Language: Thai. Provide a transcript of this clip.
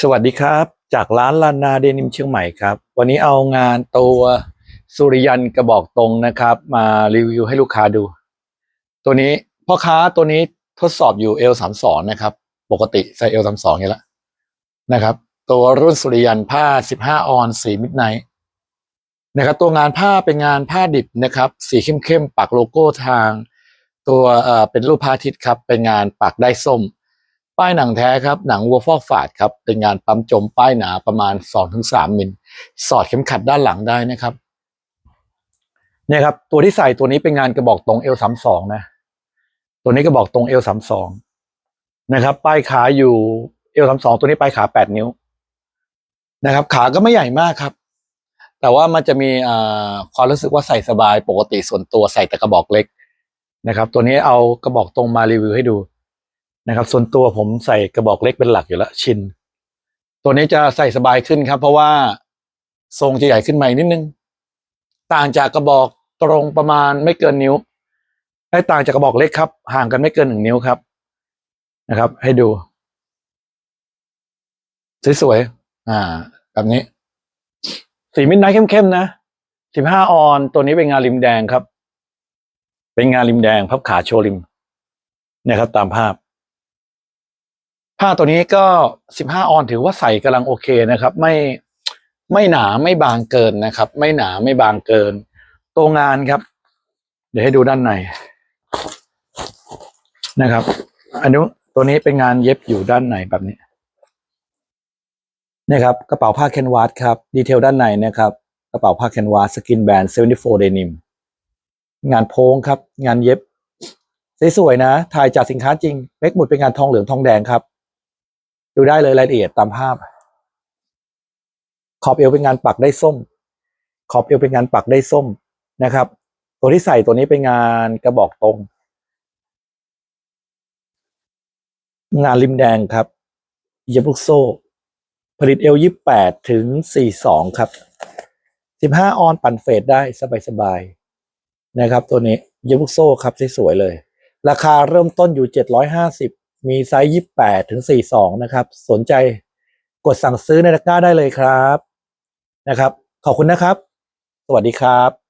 สวัสดีครับ จากร้านลานนาเดนิมเชียงใหม่ครับ วันนี้เอางานตัวสุริยันกระบอกตรงนะครับ มารีวิวให้ลูกค้าดู ตัวนี้พ่อค้าตัวนี้ทดสอบอยู่ L 3 2นะครับ ปกติใส่ L 3 2นี่แหละนะครับ ตัวรุ่นสุริยันผ้า15ออนสีมิดไนท์นะครับตัวงานผ้าเป็นงานผ้าดิบนะครับ สีเข้มๆปักโลโก้ทาง ตัวเอ่อเป็นรูปพระอาทิตย์ครับ เป็นงานปักได้ส้ม ป้ายหนังแท้ครับ หนังวัวฟอกฝาดครับ เป็นงานปั๊มจมป้ายหนาประมาณ 2-3มิล สอดเข็มขัดด้านหลังได้นะครับ เนี่ยครับ ตัวที่ใส่ตัวนี้เป็นงานกระบอกตรง L32 นะ ตัวนี้กระบอกตรง L32 นะครับ ป้ายขาอยู่ L32 ตัวนี้ป้ายขา 8 นิ้ว นะครับ ขาก็ไม่ใหญ่มากครับ แต่ว่ามันจะมีความรู้สึกว่าใส่สบายปกติส่วนตัวใส่แต่กระบอกเล็กนะครับ ตัวนี้เอากระบอกตรงมารีวิวให้ดู นะครับ ส่วนตัวผมใส่กระบอกเล็กเป็นหลักอยู่แล้วชิน ตัวนี้จะใส่สบายขึ้นครับ เพราะว่าทรงจะใหญ่ขึ้นมาอีกนิดนึง ต่างจากกระบอกตรงประมาณไม่เกินนิ้วไอ้ต่างจากกระบอกเล็กครับ ห่างกันไม่เกินหนึ่งนิ้วครับ นะครับ ให้ดูสวยๆอ่า แบบนี้ สีมิดไนท์เข้มๆนะสิบห้าออน ตัวนี้เป็นงานริมแดงครับ เป็นงานริมแดงพับขาโชว์ริม เนี่ยครับตามภาพ ผ้าตัวนี้ก็สิบห้าออนถือว่าใส่กำลังโอเคนะครับ ไม่ไม่หนาไม่บางเกินนะครับ ไม่หนาไม่บางเกิน ตัวงานครับ เดี๋ยวให้ดูด้านในนะครับ อันนี้ตัวนี้เป็นงานเย็บอยู่ด้านในแบบนี้นี่ครับกระเป๋าผ้าแคนวาสครับ ดีเทลด้านในนะครับ กระเป๋าผ้าแคนวาสสกินแบรนด์74 denim งานโพงครับ งานเย็บสวยๆนะ ถ่ายจากสินค้าจริงเม็กหมุดเป็นงานทองเหลืองทองแดงครับ ดูได้เลยรายละเอียดตามภาพ ขอบเอวเป็นงานปักได้ส้ม ขอบเอวเป็นงานปักได้ส้มนะครับ ตัวที่ใส่ตัวนี้เป็นงานกระบอกตรง งานริมแดงครับเย็บลูกโซ่ ผลิตเอลยี่แปดถึงสี่สองครับสิบห้าออนปั่นเฟดได้สบายๆนะครับ ตัวนี้เย็บลูกโซ่ครับสวยๆเลย ราคาเริ่มต้นอยู่เจ็ดร้อยห้าสิบ มีไซส์ยี่แปดถึงสี่สองนะครับ สนใจกดสั่งซื้อในตะกร้าได้เลยครับนะครับ ขอบคุณนะครับ สวัสดีครับ